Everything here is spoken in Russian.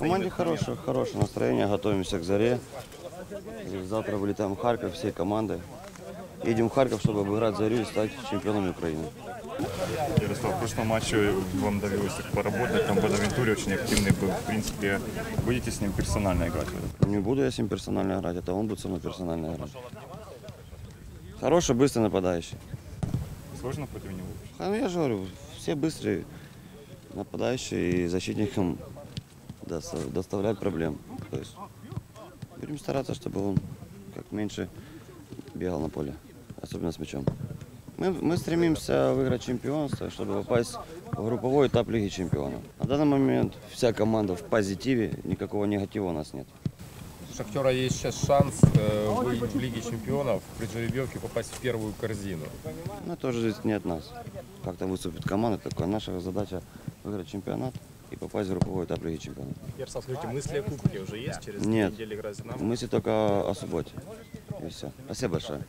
команде хорошее, хорошее настроение, готовимся к заре. И завтра вылетаем в Харьков всей командой. Едем в Харьков, чтобы обыграть зарю и стать чемпионами Украины. Ярослав, в прошлом матче вам довелось так поработать, там Бонавентуре очень активный был. В принципе, будете с ним персонально играть? Не буду я с ним персонально играть, это он будет со мной персонально играть. Хороший, быстрый нападающий. Сложно против него? А, ну, я же говорю, все быстрые нападающие и защитникам доста- доставляют проблем. То есть будем стараться, чтобы он как меньше бегал на поле, особенно с мячом. Мы, мы стремимся выиграть чемпионство, чтобы попасть в групповой этап Лиги чемпионов. На данный момент вся команда в позитиве, никакого негатива у нас нет. У Шахтера есть сейчас шанс э, выйти в Лиге Чемпионов при жеребьевке попасть в первую корзину. Но тоже здесь не от нас. Как там выступит команда, такое. Наша задача выиграть чемпионат и попасть в групповой этап Лиги чемпионов. Ярослав, скажите, мысли о кубке уже есть? Через Нет. две недели играть с «Динамо»? Мысли только о субботе. И все. Спасибо большое.